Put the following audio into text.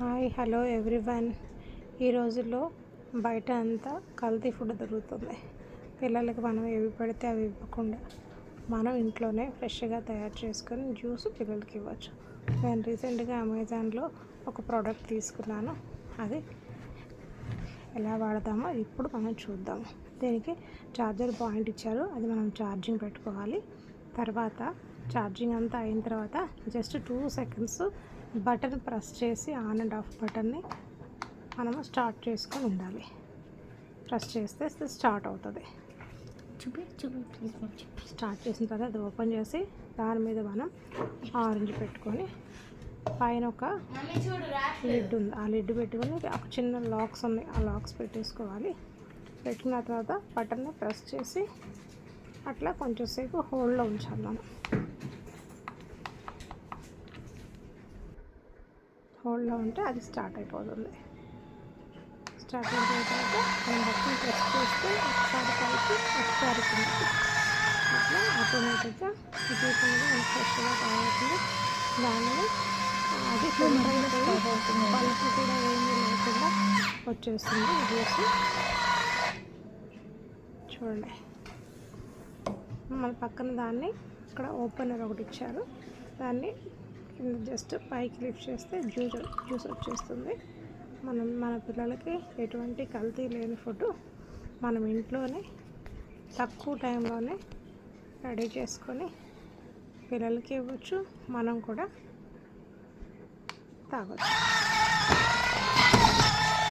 Hi hello everyone. ఈ రోజుల్లో బయట అంతా కల్తీ ఫుడ్ దొరుకుతుంది. పిల్లలకి మనం ఏవి పెడితే అవి ఇవ్వకుండా మనం ఇంట్లోనే ఫ్రెష్గా తయారు చేసుకొని జ్యూస్ పిల్లలకి ఇవ్వచ్చు. నేను రీసెంట్గా అమెజాన్లో ఒక ప్రోడక్ట్ తీసుకున్నాను. అది ఎలా వాడతామో ఇప్పుడు మనం చూద్దాం. దీనికి ఛార్జర్ పాయింట్ ఇచ్చారు. అది మనం ఛార్జింగ్ పెట్టుకోవాలి. తర్వాత ఛార్జింగ్ అంతా అయిన తర్వాత just two seconds button press చేసి ఆన్ అండ్ ఆఫ్ బటన్ని మనము స్టార్ట్ చేసుకొని ఉండాలి. ప్రెస్ చేస్తే స్టార్ట్ అవుతుంది. చూపి చూపి స్టార్ట్ చేసిన తర్వాత అది ఓపెన్ చేసి దాని మీద మనం ఆరెంజ్ పెట్టుకొని పైన ఒక లిడ్ ఉంది. ఆ లిడ్ పెట్టుకొని ఒక చిన్న లాక్స్ ఉన్నాయి. ఆ లాక్స్ పెట్టేసుకోవాలి. పెట్టిన తర్వాత బటన్ని ప్రెస్ చేసి అట్లా కొంచెంసేపు హోల్డ్లో ఉంచాలి మనం. హోల్డ్లో ఉంటే అది స్టార్ట్ అయిపోతుంది. స్టార్ట్ అయిపోయిన తర్వాత మనం బటన్ ప్రెస్ చేస్తే ఒకసారి పైకి ఒకసారి కిందకి అట్లా ఆటోమేటిక్గా మనకి ఫ్రెష్గా తయారవుతుంది దానిని అది పలుపు కూడా ఏమీ లేకుండా వచ్చేస్తుంది. జ్యూస్ చూడండి. మన పక్కన దాన్ని ఇక్కడ ఓపెనర్ ఒకటి ఇచ్చారు. దాన్ని జస్ట్ పైకి లిఫ్ట్ చేస్తే జ్యూస్ జ్యూస్ వచ్చేస్తుంది. మనం మన పిల్లలకి ఎటువంటి కల్తీ లేని ఫుడ్ మనం ఇంట్లోనే తక్కువ టైంలోనే రెడీ చేసుకొని పిల్లలకి ఇవ్వచ్చు. మనం కూడా తాగొచ్చు.